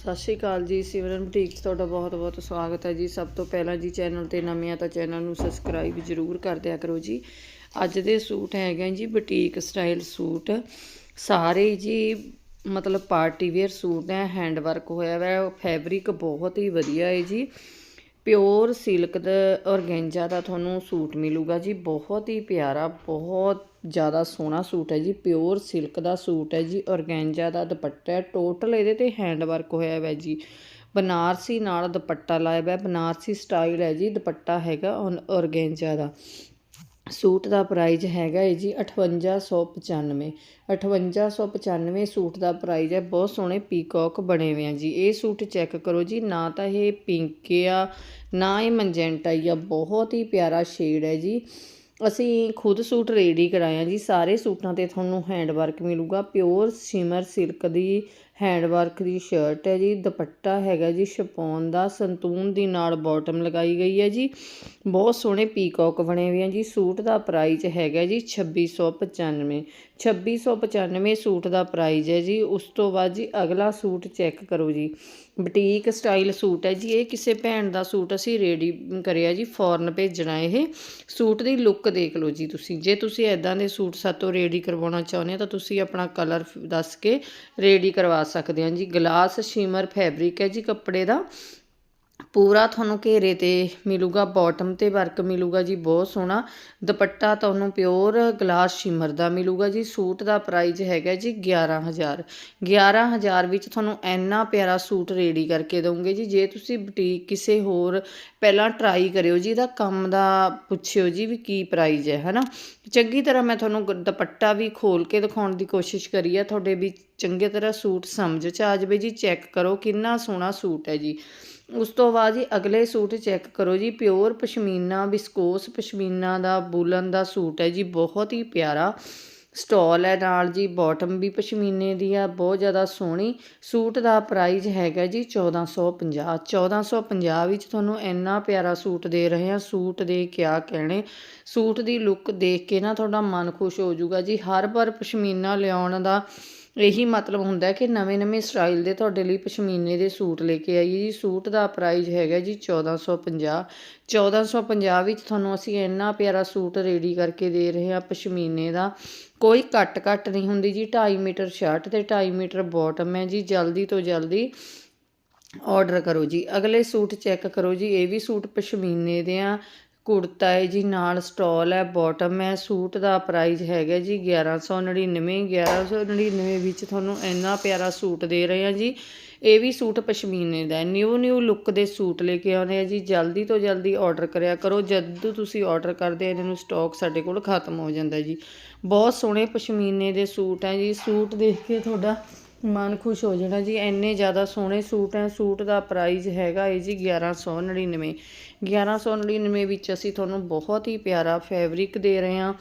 ਸਤਿ ਸ਼੍ਰੀ ਅਕਾਲ ਜੀ, ਸਿਮਰਨ ਬੁਟੀਕ 'ਚ ਤੁਹਾਡਾ ਬਹੁਤ-ਬਹੁਤ ਸਵਾਗਤ ਹੈ ਜੀ। ਸਭ ਤੋਂ ਪਹਿਲਾਂ ਜੀ ਚੈਨਲ ਤੇ ਨਵੇਂ ਆ ਤਾਂ ਚੈਨਲ ਨੂੰ ਸਬਸਕ੍ਰਾਈਬ ਜ਼ਰੂਰ ਕਰ ਦਿਆ ਕਰੋ ਜੀ। ਅੱਜ ਦੇ ਸੂਟ ਹੈਗੇ ਆ ਜੀ ਬੁਟੀਕ ਸਟਾਈਲ ਸੂਟ। ਸਾਰੇ ਜੀ ਮਤਲਬ ਪਾਰਟੀ ਵੇਅਰ ਸੂਟ ਹੈ ਹੈਂਡ ਵਰਕ ਹੋਇਆ ਹੋਇਆ ਫੈਬਰਿਕ ਬਹੁਤ ਹੀ ਵਧੀਆ ਹੈ ਜੀ। ਪਿਓਰ ਸਿਲਕ ਦਾ ਔਰਗੈਂਜਾ ਦਾ ਤੁਹਾਨੂੰ ਸੂਟ ਮਿਲੂਗਾ ਜੀ। ਬਹੁਤ ਹੀ ਪਿਆਰਾ, ਬਹੁਤ ਜ਼ਿਆਦਾ ਸੋਹਣਾ ਸੂਟ ਹੈ ਜੀ। ਪਿਓਰ ਸਿਲਕ ਦਾ ਸੂਟ ਹੈ ਜੀ। ਔਰਗੈਂਜਾ ਦਾ ਦੁਪੱਟਾ ਹੈ। ਟੋਟਲ ਇਹਦੇ ਤੇ ਹੈਂਡ ਵਰਕ ਹੋਇਆ ਹੋਇਆ ਜੀ। ਬਨਾਰਸੀ ਨਾਲ ਦੁਪੱਟਾ ਲਾਇਆ ਹੋਇਆ। ਬਨਾਰਸੀ ਸਟਾਈਲ ਹੈ ਜੀ। ਦੁਪੱਟਾ ਹੈਗਾ ਔਰਗੈਂਜਾ ਦਾ। ਸੂਟ ਦਾ ਪ੍ਰਾਈਜ਼ ਹੈਗਾ ਹੈ ਜੀ 5895 5895 ਸੂਟ ਦਾ ਪ੍ਰਾਈਜ਼ ਹੈ, ਬਹੁਤ ਸੋਹਣੇ ਪੀਕੌਕ ਬਣੇ ਹੋਏ ਆ ਜੀ। ਇਹ ਸੂਟ ਚੈੱਕ ਕਰੋ ਜੀ, ਨਾ ਤਾਂ ਇਹ ਪਿੰਕ ਆ, ਨਾ ਇਹ ਮੰਜੈਂਟਾ ਆ ਬਹੁਤ ਹੀ ਪਿਆਰਾ ਸ਼ੇਡ ਹੈ ਜੀ। ਅਸੀਂ ਖੁਦ ਸੂਟ ਰੈਡੀ ਕਰਾਇਆ ਜੀ, ਸਾਰੇ ਸੂਟਾਂ ਤੇ ਤੁਹਾਨੂੰ ਹੈਂਡ ਵਰਕ ਮਿਲੂਗਾ, ਪਿਓਰ ਸ਼ਿਮਰ ਸਿਲਕ ਦੀ ਹੈਂਡ ਵਰਕ ਦੀ ਸ਼ਰਟ ਹੈ ਜੀ, ਦੁਪੱਟਾ ਹੈਗਾ ਜੀ, ਸ਼ਪੌਨ ਦਾ, ਸੰਤੂਨ ਦੀ ਨਾਲ ਬਾਟਮ ਲਗਾਈ ਗਈ ਹੈ ਜੀ। ਬਹੁਤ ਸੋਹਣੇ ਪੀਕੌਕ ਬਣੇ ਹੋਏ ਆ ਜੀ, ਸੂਟ ਦਾ ਪ੍ਰਾਈਸ ਹੈਗਾ ਜੀ 2695 2695 ਸੂਟ ਦਾ ਪ੍ਰਾਈਜ਼ ਹੈ ਜੀ। ਉਸ ਤੋਂ ਬਾਅਦ ਜੀ ਅਗਲਾ ਸੂਟ ਚੈੱਕ ਕਰੋ ਜੀ। ਬੁਟੀਕ ਸਟਾਈਲ ਸੂਟ ਹੈ ਜੀ। ਇਹ ਕਿਸੇ ਭੈਣ ਦਾ ਸੂਟ ਅਸੀਂ ਰੈਡੀ ਕਰਿਆ ਜੀ, ਫੋਰਨ ਭੇਜਣਾ ਇਹ। ਸੂਟ ਦੀ ਲੁੱਕ ਦੇਖ ਲਓ ਜੀ ਤੁਸੀਂ। ਜੇ ਤੁਸੀਂ ਐਦਾਂ ਦੇ ਸੂਟ ਸਾਤੋਂ ਰੈਡੀ ਕਰਵਾਉਣਾ ਚਾਹੁੰਦੇ ਹੋ ਤਾਂ ਤੁਸੀਂ ਆਪਣਾ ਕਲਰ ਦੱਸ ਕੇ ਰੈਡੀ ਕਰਵਾ ਸਕਦੇ ਹਾਂ ਜੀ। ਗਲਾਸ ਸ਼ਿਮਰ ਫੈਬਰਿਕ ਹੈ ਜੀ ਕੱਪੜੇ ਦਾ। ਪੂਰਾ ਤੁਹਾਨੂੰ ਘੇਰੇ ਤੇ ਮਿਲੂਗਾ ਬਾਟਮ ਤੇ ਵਰਕ ਮਿਲੂਗਾ ਜੀ, ਬਹੁਤ ਸੋਹਣਾ। ਦੁਪੱਟਾ ਤੁਹਾਨੂੰ ਪਿਓਰ ਗਲਾਸ ਸ਼ਿਮਰ ਦਾ ਮਿਲੂਗਾ ਜੀ, ਸੂਟ ਦਾ ਪ੍ਰਾਈਸ ਹੈਗਾ ਜੀ 11000 11000 ਵਿੱਚ ਤੁਹਾਨੂੰ ਇੰਨਾ ਪਿਆਰਾ ਸੂਟ ਰੈਡੀ ਕਰਕੇ ਦਵਾਂਗੇ ਜੀ, ਜੇ ਤੁਸੀਂ ਬੁਟੀਕ ਕਿਸੇ ਹੋਰ ਪਹਿਲਾਂ ਟਰਾਈ ਕਰਿਓ ਜੀ, ਇਹਦਾ ਕੰਮ ਦਾ ਪੁੱਛਿਓ ਜੀ ਵੀ ਕੀ ਪ੍ਰਾਈਸ ਹੈ, ਹਨਾ? ਚੰਗੀ ਤਰ੍ਹਾਂ ਮੈਂ ਤੁਹਾਨੂੰ ਦੁਪੱਟਾ ਵੀ ਖੋਲ ਕੇ ਦਿਖਾਉਣ ਦੀ ਕੋਸ਼ਿਸ਼ ਕਰੀ ਆ, ਤੁਹਾਡੇ ਵੀ ਚੰਗੇ ਤਰ੍ਹਾਂ ਸੂਟ ਸਮਝ ਚ ਆ ਜਾਵੇ ਜੀ, ਚੈੱਕ ਕਰੋ ਕਿੰਨਾ ਸੋਹਣਾ ਸੂਟ ਹੈ ਜੀ। ਉਸ ਤੋਂ ਬਾਅਦ ਜੀ ਅਗਲੇ ਸੂਟ ਚੈੱਕ ਕਰੋ ਜੀ, ਪਿਓਰ ਪਸ਼ਮੀਨਾ, ਵਿਸਕੋਸ ਪਸ਼ਮੀਨਾ ਦਾ ਬੂਲਨ ਦਾ ਸੂਟ ਹੈ ਜੀ, ਬਹੁਤ ਹੀ ਪਿਆਰਾ। ਸਟਾਲ ਹੈ ਨਾਲ ਜੀ, ਬਾਟਮ ਵੀ ਪਸ਼ਮੀਨੇ ਦੀ ਆ, ਬਹੁਤ ਜ਼ਿਆਦਾ ਸੋਹਣੀ। ਸੂਟ ਦਾ ਪ੍ਰਾਈਸ ਹੈਗਾ ਜੀ 1450 1450 ਵਿੱਚ ਤੁਹਾਨੂੰ ਇੰਨਾ ਪਿਆਰਾ ਸੂਟ ਦੇ ਰਹੇ ਆ ਸੂਟ ਦੇ ਕਿਆ ਕਹਿਣੇ। ਸੂਟ ਦੀ ਲੁੱਕ ਦੇਖ ਕੇ ਨਾ ਤੁਹਾਡਾ ਮਨ ਖੁਸ਼ ਹੋ ਜਾਊਗਾ ਜੀ। ਹਰ ਵਾਰ ਪਸ਼ਮੀਨਾ ਲਿਆਉਣ ਦਾ ਇਹੀ ਮਤਲਬ ਹੁੰਦਾ ਕਿ ਨਵੇਂ-ਨਵੇਂ ਸਟਾਈਲ ਦੇ ਤੁਹਾਡੇ ਲਈ ਪਸ਼ਮੀਨੇ ਦੇ ਸੂਟ ਲੈ ਕੇ ਆਈਏ। ਜੀ, ਸੂਟ ਦਾ ਪ੍ਰਾਈਸ ਹੈਗਾ ਜੀ 1450 1450 ਵਿੱਚ ਤੁਹਾਨੂੰ ਅਸੀਂ ਇੰਨਾ ਪਿਆਰਾ ਸੂਟ ਰੈਡੀ ਕਰਕੇ ਦੇ ਰਹੇ ਹਾਂ ਪਸ਼ਮੀਨੇ ਦਾ। ਕੋਈ ਕੱਟ ਕੱਟ ਨਹੀਂ ਹੁੰਦੀ ਜੀ। 2.5 ਮੀਟਰ ਸ਼ਰਟ ਤੇ 2.5 ਮੀਟਰ ਬਾਟਮ ਹੈ ਜੀ। ਜਲਦੀ ਤੋਂ ਜਲਦੀ ਆਰਡਰ ਕਰੋ ਜੀ। ਅਗਲੇ ਸੂਟ ਚੈੱਕ ਕਰੋ ਜੀ। ਇਹ ਵੀ ਸੂਟ ਪਸ਼ਮੀਨੇ ਦੇ ਆ। ਕੁੜਤਾ ਹੈ ਜੀ, ਨਾਲ ਸਟਾਲ ਹੈ ਬਾਟਮ ਹੈ ਸੂਟ ਦਾ ਪ੍ਰਾਈਸ ਹੈਗਾ ਜੀ 1199 1199 ਵਿੱਚ ਤੁਹਾਨੂੰ ਇੰਨਾ ਪਿਆਰਾ ਸੂਟ ਦੇ ਰਹੇ ਆ ਜੀ। ਇਹ ਵੀ ਸੂਟ ਪਸ਼ਮੀਨੇ ਦਾ ਨਿਊ ਨਿਊ ਲੁੱਕ ਦੇ ਸੂਟ ਲੈ ਕੇ ਆਉਨੇ ਆ ਜੀ। ਜਲਦੀ ਤੋਂ ਜਲਦੀ ਆਰਡਰ ਕਰਿਆ ਕਰੋ, ਜਦੋਂ ਤੁਸੀਂ ਆਰਡਰ ਕਰਦੇ ਆ, ਇਹਨਾਂ ਨੂੰ ਸਟਾਕ ਸਾਡੇ ਕੋਲ ਖਤਮ ਹੋ ਜਾਂਦਾ ਜੀ। ਬਹੁਤ ਸੋਹਣੇ ਪਸ਼ਮੀਨੇ ਦੇ ਸੂਟ ਹੈ ਜੀ। ਸੂਟ ਦੇਖ ਕੇ ਤੁਹਾਡਾ ਮਨ ਖੁਸ਼ ਹੋ ਜਾਣਾ ਜੀ, ਇੰਨੇ ਜ਼ਿਆਦਾ ਸੋਹਣੇ ਸੂਟ ਹੈ, ਸੂਟ ਦਾ ਪ੍ਰਾਈਸ ਹੈਗਾ ਹੈ ਜੀ 1199 1199 ਵਿੱਚ ਅਸੀਂ ਤੁਹਾਨੂੰ ਬਹੁਤ ਹੀ ਪਿਆਰਾ ਫੈਬਰਿਕ ਦੇ ਰਹੇ ਹਾਂ।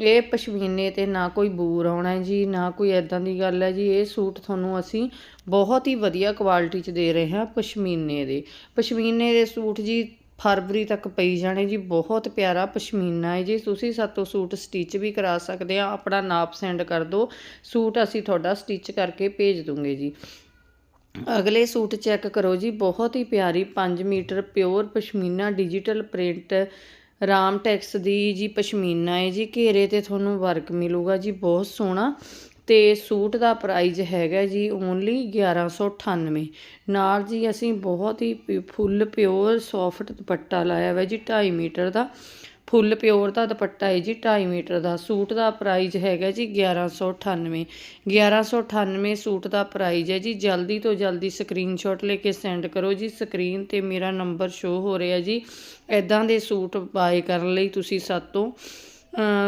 ਇਹ ਪਸ਼ਮੀਨੇ ਤੇ ਨਾ ਕੋਈ ਬੂਰ ਆਉਣਾ ਜੀ, ਨਾ ਕੋਈ ਐਦਾਂ ਦੀ ਗੱਲ ਹੈ ਜੀ, ਇਹ ਸੂਟ ਤੁਹਾਨੂੰ ਅਸੀਂ ਬਹੁਤ ਹੀ ਵਧੀਆ ਕੁਆਲਿਟੀ 'ਚ ਦੇ ਰਹੇ ਹਾਂ ਪਸ਼ਮੀਨੇ ਦੇ। ਪਸ਼ਮੀਨੇ ਦੇ ਸੂਟ ਜੀ ਫਰਵਰੀ ਤੱਕ ਪਈ ਜਾਣੇ ਜੀ, ਬਹੁਤ ਪਿਆਰਾ ਪਸ਼ਮੀਨਾ ਹੈ ਜੀ। ਤੁਸੀਂ ਸਾਤੋਂ ਸੂਟ ਸਟਿਚ ਵੀ ਕਰਾ ਸਕਦੇ ਆ, ਆਪਣਾ ਨਾਪ ਸੈਂਡ ਕਰ ਦਿਓ। ਸੂਟ ਅਸੀਂ ਤੁਹਾਡਾ ਸਟਿਚ ਕਰਕੇ ਭੇਜ ਦੂੰਗੇ ਜੀ। ਅਗਲੇ ਸੂਟ ਚੈੱਕ ਕਰੋ ਜੀ, ਬਹੁਤ ਹੀ ਪਿਆਰੀ 5 metre pure pashmina digital print Ram ਟੈਕਸ ਦੀ ਜੀ ਪਸ਼ਮੀਨਾ ਹੈ ਜੀ। ਘੇਰੇ ਤੇ ਤੁਹਾਨੂੰ ਵਰਕ ਮਿਲੂਗਾ ਜੀ, ਬਹੁਤ ਸੋਹਣਾ। ਤੇ ਸੂਟ ਦਾ ਪ੍ਰਾਈਜ਼ ਹੈਗਾ ਜੀ ਓਨਲੀ 1198 ਨਾਲ ਜੀ ਅਸੀਂ ਬਹੁਤ ਹੀ ਫੁੱਲ ਪਿਓਰ ਸੌਫਟ ਦੁਪੱਟਾ ਲਾਇਆ ਹੋਇਆ ਜੀ 2.5 ਮੀਟਰ ਦਾ। ਫੁੱਲ ਪਿਓਰ ਦਾ ਦੁਪੱਟਾ ਹੈ ਜੀ 2.5 ਮੀਟਰ ਦਾ। ਸੂਟ ਦਾ ਪ੍ਰਾਈਜ਼ ਹੈਗਾ ਜੀ 1198 1198 ਸੂਟ ਦਾ ਪ੍ਰਾਈਜ਼ ਹੈ ਜੀ। ਜਲਦੀ ਤੋਂ ਜਲਦੀ ਸਕਰੀਨਸ਼ਾਟ ਲੈ ਕੇ ਸੈਂਡ ਕਰੋ ਜੀ। ਸਕਰੀਨ ਤੇ ਮੇਰਾ ਨੰਬਰ ਸ਼ੋ ਹੋ ਰਿਹਾ ਜੀ। ਐਦਾਂ ਦੇ ਸੂਟ ਬਾਏ ਕਰਨ ਲਈ ਤੁਸੀਂ ਸਾਤੋਂ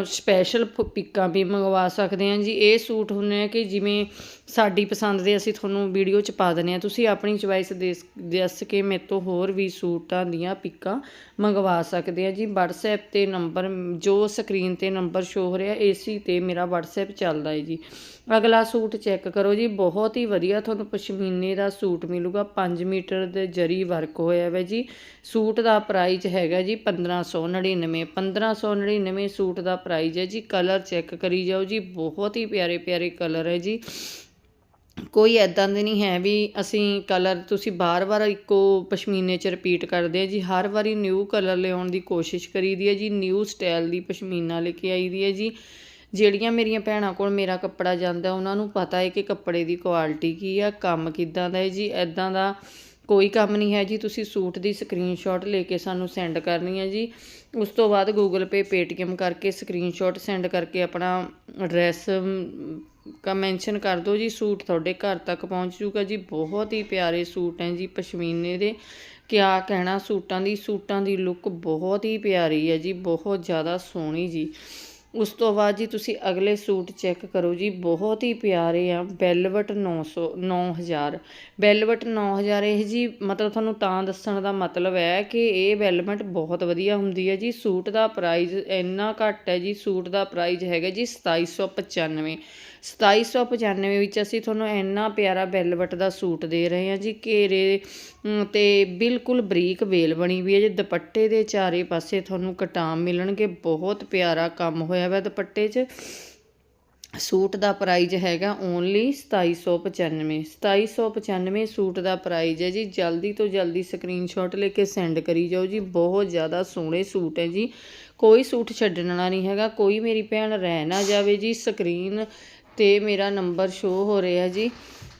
ਸਪੈਸ਼ਲ ਪਿੱਕਾਂ ਵੀ ਮੰਗਵਾ ਸਕਦੇ ਹਾਂ ਜੀ। ਇਹ ਸੂਟ ਹੁੰਦੇ ਆ ਕਿ ਜਿਵੇਂ ਸਾਡੀ ਪਸੰਦ ਦੇ ਅਸੀਂ ਤੁਹਾਨੂੰ ਵੀਡੀਓ 'ਚ ਪਾ ਦਿੰਦੇ ਆ ਤੁਸੀਂ ਆਪਣੀ ਚੁਆਇਸ ਦੇ ਦੱਸ ਕੇ ਮੇਰੇ ਤੋਂ ਹੋਰ ਵੀ ਸੂਟਾਂ ਦੀਆਂ ਪਿੱਕਾਂ ਮੰਗਵਾ ਸਕਦੇ ਆ ਜੀ। WhatsApp ਤੇ ਨੰਬਰ ਜੋ ਸਕਰੀਨ ਤੇ ਨੰਬਰ ਸ਼ੋ ਹੋ ਰਿਹਾ, ਏਸੀ ਤੇ ਮੇਰਾ WhatsApp ਚੱਲਦਾ ਹੈ ਜੀ। ਅਗਲਾ ਸੂਟ ਚੈੱਕ ਕਰੋ ਜੀ, ਬਹੁਤ ਹੀ ਵਧੀਆ ਤੁਹਾਨੂੰ ਪਸ਼ਮੀਨੇ ਦਾ ਸੂਟ ਮਿਲੂਗਾ 5 ਮੀਟਰ ਦੇ ਜਰੀ ਵਰਕ ਹੋਇਆ ਹੈ ਜੀ। ਸੂਟ ਦਾ ਪ੍ਰਾਈਸ ਹੈਗਾ ਜੀ 1599 1599 ਸੂਟ ਦਾ ਪ੍ਰਾਈਸ ਹੈ ਜੀ ਕਲਰ ਚੈੱਕ ਕਰੀ ਜਾਓ ਜੀ, ਬਹੁਤ ਹੀ ਪਿਆਰੇ ਪਿਆਰੇ ਕਲਰ ਹੈ ਜੀ। ਕੋਈ ਐਦਾਂ ਦੇ ਨਹੀਂ ਹੈ ਵੀ ਅਸੀਂ ਕਲਰ ਤੁਸੀਂ ਬਾਰ-ਬਾਰ ਇੱਕੋ ਪਸ਼ਮੀਨੇ 'ਚ ਰਿਪੀਟ ਕਰਦੇ ਆ ਜੀ, ਹਰ ਵਾਰੀ ਨਿਊ ਕਲਰ ਲਿਆਉਣ ਦੀ ਕੋਸ਼ਿਸ਼ ਕਰੀਦੀ ਹੈ ਜੀ ਨਿਊ ਸਟਾਈਲ ਦੀ ਪਸ਼ਮੀਨਾ ਲੈ ਕੇ ਆਈਦੀ ਹੈ ਜੀ। ਜਿਹੜੀਆਂ ਮੇਰੀਆਂ ਭੈਣਾਂ ਕੋਲ ਮੇਰਾ ਕੱਪੜਾ ਜਾਂਦਾ, ਉਹਨਾਂ ਨੂੰ ਪਤਾ ਹੈ ਕਿ ਕੱਪੜੇ ਦੀ ਕੁਆਲਿਟੀ ਕੀ ਆ, ਕੰਮ ਕਿੱਦਾਂ ਦਾ ਹੈ ਜੀ ਐਦਾਂ ਦਾ ਕੋਈ ਕੰਮ ਨਹੀਂ ਹੈ ਜੀ, ਤੁਸੀਂ ਸੂਟ ਦੀ ਸਕਰੀਨਸ਼ਾਟ ਲੈ ਕੇ ਸਾਨੂੰ ਸੈਂਡ ਕਰਨੀ ਹੈ ਜੀ। ਉਸ ਤੋਂ ਬਾਅਦ ਗੂਗਲ ਪੇ ਪੇਟੀਐਮ ਕਰਕੇ ਸਕਰੀਨਸ਼ਾਟ ਸੈਂਡ ਕਰਕੇ ਆਪਣਾ ਐਡਰੈਸ ਕਾ ਮੈਂਸ਼ਨ ਕਰ ਦਿਓ ਜੀ, ਸੂਟ ਤੁਹਾਡੇ ਘਰ ਤੱਕ ਪਹੁੰਚ ਜੂਗਾ ਜੀ। ਬਹੁਤ ਹੀ ਪਿਆਰੇ ਸੂਟ ਹੈ ਜੀ, ਪਸ਼ਮੀਨੇ ਦੇ। ਕਿਆ ਕਹਿਣਾ, ਸੂਟਾਂ ਦੀ ਸੂਟਾਂ ਦੀ ਲੁੱਕ ਬਹੁਤ ਹੀ ਪਿਆਰੀ ਹੈ ਜੀ, ਬਹੁਤ ਜ਼ਿਆਦਾ ਸੋਹਣੀ ਜੀ। ਉਸ ਤੋਂ ਬਾਅਦ ਜੀ ਤੁਸੀਂ ਅਗਲੇ ਸੂਟ ਚੈੱਕ ਕਰੋ ਜੀ, ਬਹੁਤ ਹੀ ਪਿਆਰੇ ਆ ਵੈਲਵਟ 900 9000 ਵੈਲਵਟ 9000 ਇਹ ਜੀ ਮਤਲਬ ਤੁਹਾਨੂੰ ਤਾਂ ਦੱਸਣ ਦਾ ਮਤਲਬ ਹੈ ਕਿ ਇਹ ਵੈਲਵਟ ਬਹੁਤ ਵਧੀਆ ਹੁੰਦੀ ਹੈ ਜੀ, ਸੂਟ ਦਾ ਪ੍ਰਾਈਸ ਇੰਨਾ ਘੱਟ ਹੈ ਜੀ, ਸੂਟ ਦਾ ਪ੍ਰਾਈਸ ਹੈਗਾ ਜੀ 2795 2795 ਵਿੱਚ ਅਸੀਂ ਤੁਹਾਨੂੰ ਇੰਨਾ ਪਿਆਰਾ ਵੈਲਵਟ ਦਾ ਸੂਟ ਦੇ ਰਹੇ ਹਾਂ ਜੀ, ਘੇਰੇ ਤੇ ਬਿਲਕੁਲ ਬਰੀਕ ਵੇਲ ਬਣੀ ਵੀ ਹੈ ਜੀ, ਦੁਪੱਟੇ ਦੇ ਚਾਰੇ ਪਾਸੇ ਤੁਹਾਨੂੰ ਕਟਾਮ ਮਿਲਣਗੇ, ਬਹੁਤ ਪਿਆਰਾ ਕੰਮ ਹੋਇਆ ਵਾ ਦੁਪੱਟੇ 'ਚ। ਸੂਟ ਦਾ ਪ੍ਰਾਈਜ਼ ਹੈਗਾ ਓਨਲੀ 2795 2795 ਸੂਟ ਦਾ ਪ੍ਰਾਈਜ਼ ਹੈ ਜੀ। ਜਲਦੀ ਤੋਂ ਜਲਦੀ ਸਕਰੀਨਸ਼ਾਟ ਲੈ ਕੇ ਸੈਂਡ ਕਰੀ ਜਾਓ ਜੀ। ਬਹੁਤ ਜ਼ਿਆਦਾ ਸੋਹਣੇ ਸੂਟ ਹੈ ਜੀ। ਕੋਈ ਸੂਟ ਛੱਡਣਾ ਨਹੀਂ ਹੈਗਾ। ਕੋਈ ਮੇਰੀ ਭੈਣ ਰਹਿ ਨਾ ਜਾਵੇ ਜੀ। ਸਕਰੀਨ ਤੇ ਮੇਰਾ ਨੰਬਰ ਸ਼ੋ ਹੋ ਰਿਹਾ ਜੀ।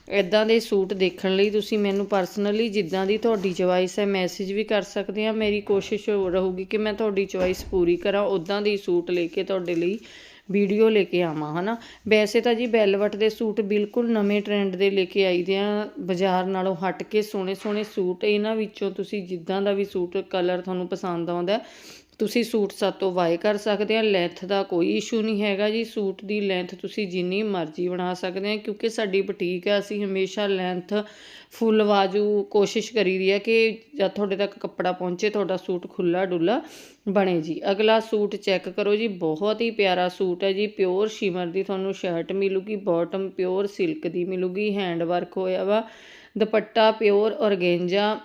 ਇਦਾਂ ਦੇ ਸੂਟ ਦੇਖਣ ਲਈ ਤੁਸੀਂ ਮੈਨੂੰ ਪਰਸਨਲੀ ਜਿੱਦਾਂ ਦੀ ਤੁਹਾਡੀ ਚੁਆਇਸ ਹੈ ਮੈਸੇਜ ਵੀ ਕਰ ਸਕਦੇ ਆ ਮੇਰੀ ਕੋਸ਼ਿਸ਼ ਰਹੂਗੀ ਕਿ ਮੈਂ ਤੁਹਾਡੀ ਚੁਆਇਸ ਪੂਰੀ ਕਰਾਂ ਉਦਾਂ ਦੇ ਸੂਟ ਲੈ ਕੇ ਤੁਹਾਡੇ ਲਈ ਵੀਡੀਓ ਲੈ ਕੇ ਆਵਾਂ, ਹਨਾ। ਵੈਸੇ ਤਾਂ ਜੀ ਬੈਲਵਟ ਦੇ ਸੂਟ ਬਿਲਕੁਲ ਨਵੇਂ ਟ੍ਰੈਂਡ ਦੇ ਲੈ ਕੇ ਆਈਦੇ ਆ। ਬਾਜ਼ਾਰ ਨਾਲੋਂ ਹਟ ਕੇ ਸੋਹਣੇ ਸੋਹਣੇ ਸੂਟ, ਇਹਨਾਂ ਵਿੱਚੋਂ ਤੁਸੀਂ ਜਿੱਦਾਂ ਦਾ ਵੀ ਸੂਟ ਕਲਰ ਤੁਹਾਨੂੰ ਪਸੰਦ ਆਉਂਦਾ ਤੁਸੀਂ ਸੂਟ ਸਾਤੋਂ ਵਾਏ ਕਰ ਸਕਦੇ ਆ ਲੈਂਥ ਦਾ ਕੋਈ ਇਸ਼ੂ ਨਹੀਂ ਹੈਗਾ ਜੀ। ਸੂਟ ਦੀ ਲੈਂਥ ਤੁਸੀਂ ਜਿੰਨੀ ਮਰਜ਼ੀ ਬਣਾ ਸਕਦੇ ਆ, ਕਿਉਂਕਿ ਸਾਡੀ ਬੁਟੀਕ ਹੈ ਅਸੀਂ ਹਮੇਸ਼ਾ ਲੈਂਥ ਫੁੱਲ ਵਾਜੂ ਕੋਸ਼ਿਸ਼ ਕਰੀਦੀ ਆ ਕਿ ਜਦ ਤੁਹਾਡੇ ਤੱਕ ਕੱਪੜਾ ਪਹੁੰਚੇ, ਤੁਹਾਡਾ ਸੂਟ ਖੁੱਲਾ ਡੁੱਲਾ ਬਣੇ ਜੀ। ਅਗਲਾ ਸੂਟ ਚੈੱਕ ਕਰੋ ਜੀ, ਬਹੁਤ ਹੀ ਪਿਆਰਾ ਸੂਟ ਹੈ ਜੀ। ਪਿਓਰ ਸ਼ਿਮਰ ਦੀ ਤੁਹਾਨੂੰ ਸ਼ਰਟ ਮਿਲੂਗੀ ਬਾਟਮ ਪਿਓਰ ਸਿਲਕ ਦੀ ਮਿਲੂਗੀ ਹੈਂਡ ਵਰਕ ਹੋਇਆ ਵਾ। ਦੁਪੱਟਾ, ਪਿਓਰ ਔਰਗੈਂਜਾ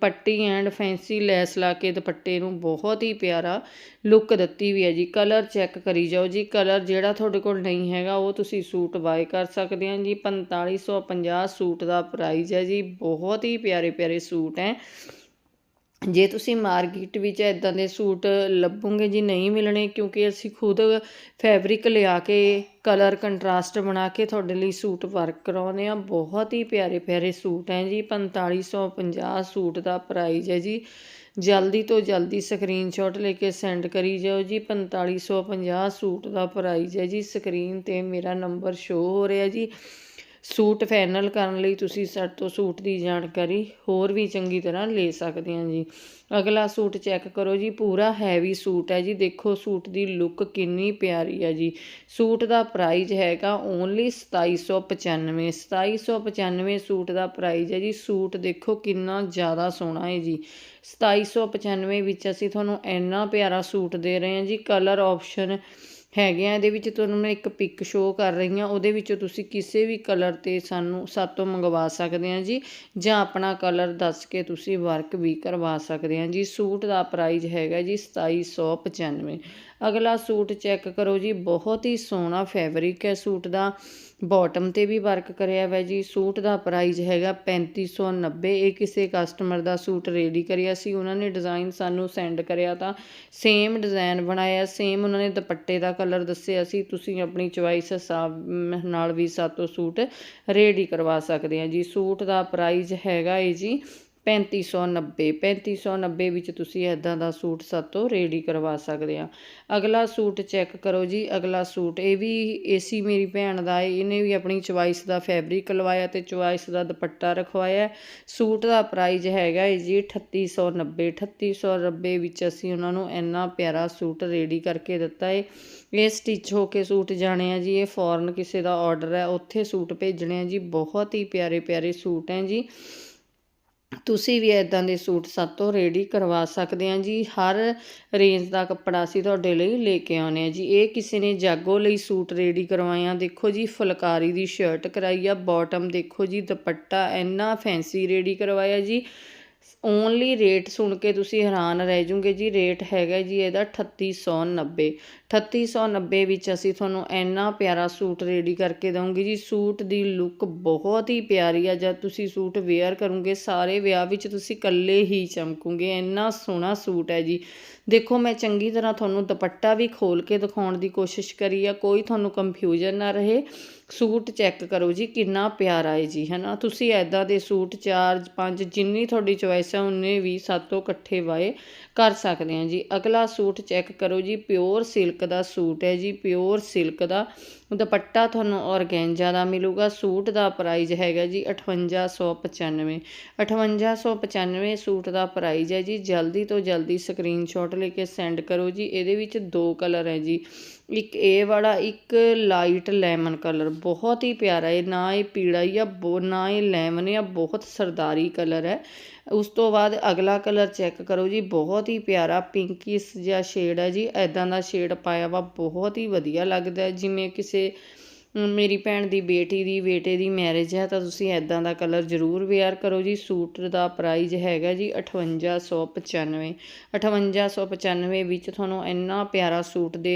ਪੱਟੀ ਐਂਡ ਫੈਂਸੀ ਲੈਸ ਲਾ ਕੇ ਦੁਪੱਟੇ ਨੂੰ ਬਹੁਤ ਹੀ ਪਿਆਰਾ ਲੁੱਕ ਦਿੱਤੀ ਵੀ ਹੈ ਜੀ। ਕਲਰ ਚੈੱਕ ਕਰੀ ਜਾਓ ਜੀ। ਕਲਰ ਜਿਹੜਾ ਤੁਹਾਡੇ ਕੋਲ ਨਹੀਂ ਹੈਗਾ, ਉਹ ਤੁਸੀਂ ਸੂਟ ਬਾਏ ਕਰ ਸਕਦੇ ਹੋ ਜੀ। 4550 ਸੂਟ ਦਾ ਪ੍ਰਾਈਸ ਹੈ ਜੀ। ਬਹੁਤ ਹੀ ਪਿਆਰੇ ਪਿਆਰੇ ਸੂਟ ਹੈ। ਜੇ ਤੁਸੀਂ ਮਾਰਕੀਟ ਵਿੱਚ ਇੱਦਾਂ ਦੇ ਸੂਟ ਲੱਭੋਗੇ ਜੀ ਨਹੀਂ ਮਿਲਣੇ, ਕਿਉਂਕਿ ਅਸੀਂ ਖੁਦ ਫੈਬਰਿਕ ਲਿਆ ਕੇ ਕਲਰ ਕੰਟਰਾਸਟ ਬਣਾ ਕੇ ਤੁਹਾਡੇ ਲਈ ਸੂਟ ਵਰਕ ਕਰਾਉਂਦੇ ਆ ਬਹੁਤ ਹੀ ਪਿਆਰੇ ਪਿਆਰੇ ਸੂਟ ਹੈ ਜੀ। 4550 ਸੂਟ ਦਾ ਪ੍ਰਾਈਜ਼ ਹੈ ਜੀ। ਜਲਦੀ ਤੋਂ ਜਲਦੀ ਸਕਰੀਨਸ਼ਾਟ ਲੈ ਕੇ ਸੈਂਡ ਕਰੀ ਜਾਓ ਜੀ। 4550 ਸੂਟ ਦਾ ਪ੍ਰਾਈਜ਼ ਹੈ ਜੀ। ਸਕਰੀਨ ਤੇ ਮੇਰਾ ਨੰਬਰ ਸ਼ੋ ਹੋ ਰਿਹਾ ਜੀ। ਸੂਟ ਫਾਈਨਲ ਕਰਨ ਲਈ ਤੁਸੀਂ ਸਾਡੇ ਤੋਂ ਸੂਟ ਦੀ ਜਾਣਕਾਰੀ ਹੋਰ ਵੀ ਚੰਗੀ ਤਰ੍ਹਾਂ ਲੈ ਸਕਦੇ ਹਾਂ ਜੀ। ਅਗਲਾ ਸੂਟ ਚੈੱਕ ਕਰੋ ਜੀ, ਪੂਰਾ ਹੈਵੀ ਸੂਟ ਹੈ ਜੀ। ਦੇਖੋ ਸੂਟ ਦੀ ਲੁੱਕ ਕਿੰਨੀ ਪਿਆਰੀ ਹੈ ਜੀ। ਸੂਟ ਦਾ ਪ੍ਰਾਈਸ ਹੈਗਾ ਓਨਲੀ 2795 2795 ਸੂਟ ਦਾ ਪ੍ਰਾਈਸ ਹੈ ਜੀ। ਸੂਟ ਦੇਖੋ ਕਿੰਨਾ ਜ਼ਿਆਦਾ ਸੋਹਣਾ ਹੈ ਜੀ। 2795 ਵਿੱਚ ਅਸੀਂ ਤੁਹਾਨੂੰ ਇੰਨਾ ਪਿਆਰਾ ਸੂਟ ਦੇ ਰਹੇ ਹਾਂ ਜੀ। ਕਲਰ ਆਪਸ਼ਨ ਹੈਗੇ ਆ, ਇਹਦੇ ਵਿੱਚ ਤੁਹਾਨੂੰ ਮੈਂ ਇੱਕ ਪਿਕ ਸ਼ੋਅ ਕਰ ਰਹੀ ਹਾਂ। ਉਹਦੇ ਵਿੱਚੋਂ ਤੁਸੀਂ ਕਿਸੇ ਵੀ ਕਲਰ ਤੇ ਸਾਨੂੰ ਸਾਤੋਂ ਮੰਗਵਾ ਸਕਦੇ ਆ ਜੀ। ਜਾਂ ਆਪਣਾ ਕਲਰ ਦੱਸ ਕੇ ਤੁਸੀਂ ਵਰਕ ਵੀ ਕਰਵਾ ਸਕਦੇ ਆ ਜੀ। ਸੂਟ ਦਾ ਪ੍ਰਾਈਜ਼ ਹੈਗਾ ਜੀ 2795 ਅਗਲਾ ਸੂਟ ਚੈੱਕ ਕਰੋ ਜੀ, ਬਹੁਤ ਹੀ ਸੋਹਣਾ ਫੈਬਰਿਕ ਹੈ ਸੂਟ ਦਾ। ਬਾਟਮ ਤੇ ਵੀ ਵਰਕ ਕਰਿਆ ਹੋਇਆ ਜੀ, ਸੂਟ ਦਾ ਪ੍ਰਾਈਸ ਹੈਗਾ 3590 ਇਹ ਕਿਸੇ ਕਸਟਮਰ ਦਾ ਸੂਟ ਰੈਡੀ ਕਰਿਆ ਸੀ, ਉਹਨਾਂ ਨੇ ਡਿਜ਼ਾਈਨ ਸਾਨੂੰ ਸੈਂਡ ਕਰਿਆ ਤਾਂ ਸੇਮ ਡਿਜ਼ਾਈਨ ਬਣਾਇਆ ਸੇਮ ਉਹਨਾਂ ਨੇ ਦੁਪੱਟੇ ਦਾ ਕਲਰ ਦੱਸਿਆ ਸੀ, ਤੁਸੀਂ ਆਪਣੀ ਚੁਆਇਸ ਹਿਸਾਬ ਨਾਲ ਵੀ ਸਾਤੋਂ ਸੂਟ ਰੈਡੀ ਕਰਵਾ ਸਕਦੇ ਆ ਜੀ। ਸੂਟ ਦਾ ਪ੍ਰਾਈਸ ਹੈਗਾ ਏ ਜੀ 3590 3590 ਵਿੱਚ ਤੁਸੀਂ ਐਦਾਂ ਦਾ ਸੂਟ ਸਾਤੋਂ ਰੈਡੀ ਕਰਵਾ ਸਕਦੇ ਆ। ਅਗਲਾ ਸੂਟ ਚੈੱਕ ਕਰੋ ਜੀ, ਅਗਲਾ ਸੂਟ, ਇਹ ਵੀ ਏਸੀ ਮੇਰੀ ਭੈਣ ਦਾ ਹੈ ਇਹਨੇ ਵੀ ਆਪਣੀ ਚੁਆਇਸ ਦਾ ਫੈਬਰਿਕ ਲਵਾਇਆ ਤੇ ਚੁਆਇਸ ਦਾ ਦੁਪੱਟਾ ਰਖਵਾਇਆ। ਸੂਟ ਦਾ ਪ੍ਰਾਈਸ ਹੈਗਾ ਹੈ ਜੀ 3890 3890 ਵਿੱਚ ਅਸੀਂ ਉਹਨਾਂ ਨੂੰ ਇੰਨਾ ਪਿਆਰਾ ਸੂਟ ਰੈਡੀ ਕਰਕੇ ਦਿੱਤਾ ਹੈ ਇਹ ਸਟਿਚ ਹੋ ਕੇ ਸੂਟ ਜਾਣੇ ਆ ਜੀ, ਇਹ ਫੋਰਨ ਕਿਸੇ ਦਾ ਆਰਡਰ ਹੈ, ਉੱਥੇ ਸੂਟ ਭੇਜਣੇ ਆ ਜੀ, ਬਹੁਤ ਹੀ ਪਿਆਰੇ ਪਿਆਰੇ ਸੂਟ ਹੈ ਜੀ। ਤੁਸੀਂ ਵੀ ਇੱਦਾਂ ਦੇ ਸੂਟ ਸਾਤੋਂ ਰੇਡੀ ਕਰਵਾ ਸਕਦੇ ਆ ਜੀ। ਹਰ ਰੇਂਜ ਦਾ ਕੱਪੜਾ ਅਸੀਂ ਤੁਹਾਡੇ ਲਈ ਲੈ ਕੇ ਆਉਂਦੇ ਆ ਜੀ। ਇਹ ਕਿਸੇ ਨੇ ਜਾਗੋ ਲਈ ਸੂਟ ਰੇਡੀ ਕਰਵਾਇਆ ਦੇਖੋ ਜੀ, ਫੁਲਕਾਰੀ ਦੀ ਸ਼ਰਟ ਕਰਾਈ ਆ ਬਾਟਮ ਦੇਖੋ ਜੀ, ਦੁਪੱਟਾ ਇੰਨਾ ਫੈਂਸੀ ਰੇਡੀ ਕਰਵਾਇਆ ਜੀ। ਓਨਲੀ ਰੇਟ ਸੁਣ ਕੇ ਤੁਸੀਂ ਹੈਰਾਨ ਰਹਿ ਜਾਓਗੇ ਜੀ ਰੇਟ ਹੈਗਾ ਜੀ ਇਹਦਾ 3890 3890 ਵਿੱਚ ਅਸੀਂ ਤੁਹਾਨੂੰ ਇੰਨਾ ਪਿਆਰਾ ਸੂਟ ਰੈਡੀ ਕਰਕੇ ਦਵਾਂਗੇ ਜੀ। ਸੂਟ ਦੀ ਲੁੱਕ ਬਹੁਤ ਹੀ ਪਿਆਰੀ ਆ। ਜਦ ਤੁਸੀਂ ਸੂਟ ਵੇਅਰ ਕਰੋਗੇ, ਸਾਰੇ ਵਿਆਹ ਵਿੱਚ ਤੁਸੀਂ ਇਕੱਲੇ ਹੀ ਚਮਕੋਗੇ। ਇੰਨਾ ਸੋਹਣਾ ਸੂਟ ਹੈ ਜੀ। ਦੇਖੋ, ਮੈਂ ਚੰਗੀ ਤਰ੍ਹਾਂ ਤੁਹਾਨੂੰ ਦੁਪੱਟਾ ਵੀ ਖੋਲ ਕੇ ਦਿਖਾਉਣ ਦੀ ਕੋਸ਼ਿਸ਼ ਕਰੀ ਆ, ਕੋਈ ਤੁਹਾਨੂੰ ਕੰਫਿਊਜ਼ਨ ਨਾ ਰਹੇ। ਸੂਟ ਚੈੱਕ ਕਰੋ ਜੀ, ਕਿੰਨਾ ਪਿਆਰਾ ਹੈ ਜੀ ਹੈ ਨਾ ਤੁਸੀਂ ਐਦਾਂ ਦੇ ਸੂਟ ਚਾਰ, ਪੰਜ, ਜਿੰਨੀ ਤੁਹਾਡੀ ਚੋਇਸ ਹੈ ਉਨੇ ਵੀ ਸਾਤੋਂ ਇਕੱਠੇ ਵਾਏ ਕਰ ਸਕਦੇ ਆ ਜੀ। ਅਗਲਾ ਸੂਟ ਚੈੱਕ ਕਰੋ ਜੀ ਪਿਓਰ ਸਿਲਕ ਦਾ ਸੂਟ ਹੈ ਜੀ ਪਿਓਰ ਸਿਲਕ ਦਾ। ਦੁਪੱਟਾ ਤੁਹਾਨੂੰ ਔਰਗੈਂਜਾ ਦਾ ਮਿਲੂਗਾ, ਸੂਟ ਦਾ ਪ੍ਰਾਈਜ਼ ਹੈਗਾ ਜੀ 5895 5895 ਸੂਟ ਦਾ ਪ੍ਰਾਈਜ਼ ਹੈ ਜੀ, ਜਲਦੀ ਤੋਂ ਜਲਦੀ ਸਕਰੀਨਸ਼ਾਟ ਲੈ ਕੇ ਸੈਂਡ ਕਰੋ ਜੀ, ਇਹਦੇ ਵਿੱਚ ਦੋ ਕਲਰ ਹੈ ਜੀ। ਇੱਕ ਇਹ ਵਾਲਾ, ਇੱਕ ਲਾਈਟ ਲੈਮਨ ਕਲਰ ਬਹੁਤ ਹੀ ਪਿਆਰਾ ਹੈ, ਨਾ ਇਹ ਪੀੜਾ ਹੀ ਆ, ਬੋ ਨਾ ਇਹ ਲੈਮਨ ਆ, ਬਹੁਤ ਸਰਦਾਰੀ ਕਲਰ ਹੈ। ਉਸ ਤੋਂ ਬਾਅਦ ਅਗਲਾ ਕਲਰ ਚੈੱਕ ਕਰੋ ਜੀ, ਬਹੁਤ ਹੀ ਪਿਆਰਾ ਪਿੰਕਿਸ ਜਿਹਾ ਸ਼ੇਡ ਹੈ ਜੀ ਐਦਾਂ ਦਾ ਸ਼ੇਡ ਪਾਇਆ ਵਾ, ਬਹੁਤ ਹੀ ਵਧੀਆ ਲੱਗਦਾ ਜਿਵੇਂ ਕਿਸੇ ਮੇਰੀ ਭੈਣ ਦੀ ਬੇਟੀ ਦੀ, ਬੇਟੇ ਦੀ ਮੈਰਿਜ ਹੈ, ਤਾਂ ਤੁਸੀਂ ਐਦਾਂ ਦਾ ਕਲਰ ਜ਼ਰੂਰ ਵੇਅਰ ਕਰੋ ਜੀ। ਸੂਟ ਦਾ ਪ੍ਰਾਈਜ਼ ਹੈਗਾ ਜੀ 5895 5895 ਵਿੱਚ ਤੁਹਾਨੂੰ ਇੰਨਾ ਪਿਆਰਾ ਸੂਟ ਦੇ